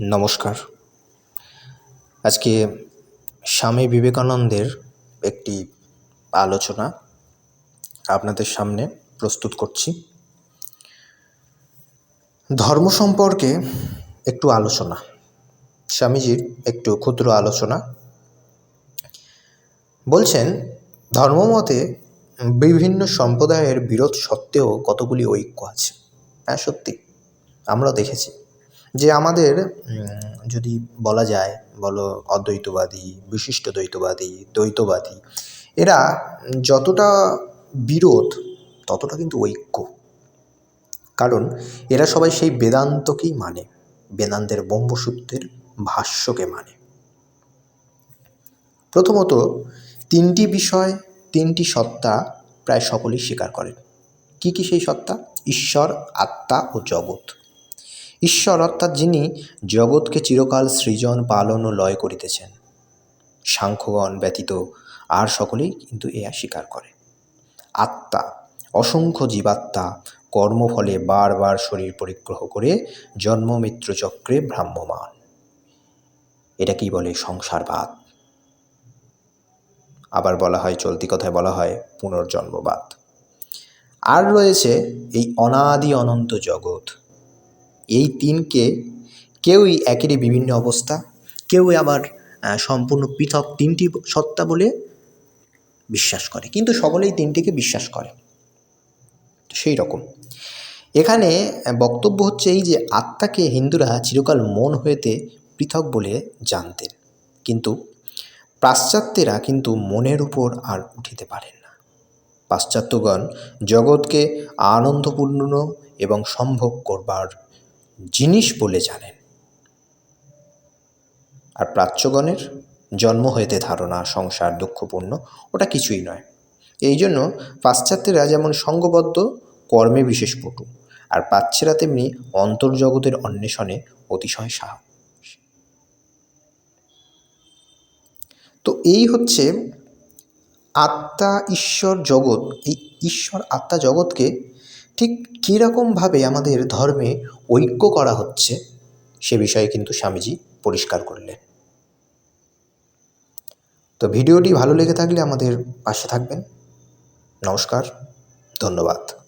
নমস্কার। আজকে স্বামী বিবেকানন্দের একটি আলোচনা আপনাদের সামনে প্রস্তুত করছি। ধর্ম সম্পর্কে একটু আলোচনা, স্বামীজির একটু ক্ষুদ্র আলোচনা। বলছেন, ধর্মমতে বিভিন্ন সম্প্রদায়ের বিরোধ সত্ত্বেও কতগুলি ঐক্য আছে? হ্যাঁ সত্যি। আমরা দেখেছি। যে আমাদের যদি বলা যায়, বলো অদ্বৈতবাদী, বিশিষ্ট দ্বৈতবাদী দ্বৈতবাদী, এরা যতটা বিরোধ, ততটা কিন্তু ঐক্য। কারণ এরা সবাই সেই বেদান্তকেই মানে বেদান্তের ব্রহ্মসূত্রের ভাষ্যকে মানে। প্রথমত, তিনটি বিষয়, তিনটি সত্তা প্রায় সকলেই স্বীকার করেন। কি কি সেই সত্তা? ঈশ্বর, আত্মা ও জগৎ। ঈশ্বর অর্থাৎ যিনি জগৎকে চিরকাল সৃজন, পালন ও লয় করিতেছেন। সাংখ্যগণ ব্যতীত আর সকলেই কিন্তু এয়া স্বীকার করে। আত্মা, অসংখ্য জীবাত্মা কর্মফলে বারবার শরীর পরিগ্রহ করে জন্ম মৃত্যু চক্রে ভ্রাম্যমান। এটাকেই বলে সংসারবাদ? আবার বলা হয়, চলতি কথায় বলা হয়, পুনর্জন্মবাদ। আর রয়েছে এই অনাদি অনন্ত জগৎ। এই তিনকে কেউই একেরই বিভিন্ন অবস্থা কেউ আবার সম্পূর্ণ পৃথক তিনটি সত্তা বলে বিশ্বাস করে, কিন্তু সকলেই তিনটিকে বিশ্বাস করে। সেই রকম। এখানে বক্তব্য হচ্ছে এই যে আত্মাকে হিন্দুরা চিরকাল মন হয়েতে পৃথক বলে জানতেন, কিন্তু পাশ্চাত্যেরা কিন্তু মনের উপর আর উঠিতে পারেন না। পাশ্চাত্যগণ জগৎকে আনন্দপূর্ণ এবং সম্ভব করবার জিনিস বলে জানেন। আর প্রাচ্যগণের জন্ম হইতে ধারণা, সংসার, দুঃখপূর্ণ, ওটা কিছুই নয়। এই জন্য পাশ্চাত্যেরা যেমন সঙ্গবদ্ধ, কর্মে বিশেষ পটু, আর প্রাচ্যেরা তেমনি অন্তর্জগতের অন্বেষণে অতিশয় সাহ তো এই হচ্ছে আত্মা ঈশ্বর জগৎ, এই ঈশ্বর আত্মা জগৎকে ঠিক কীরকমভাবে আমাদের ধর্মে ঐক্য করা হচ্ছে, সে বিষয়ে কিন্তু স্বামীজি পরিষ্কার করলেন। তো ভিডিওটি ভালো লেগে থাকলে আমাদের পাশে থাকবেন। নমস্কার, ধন্যবাদ।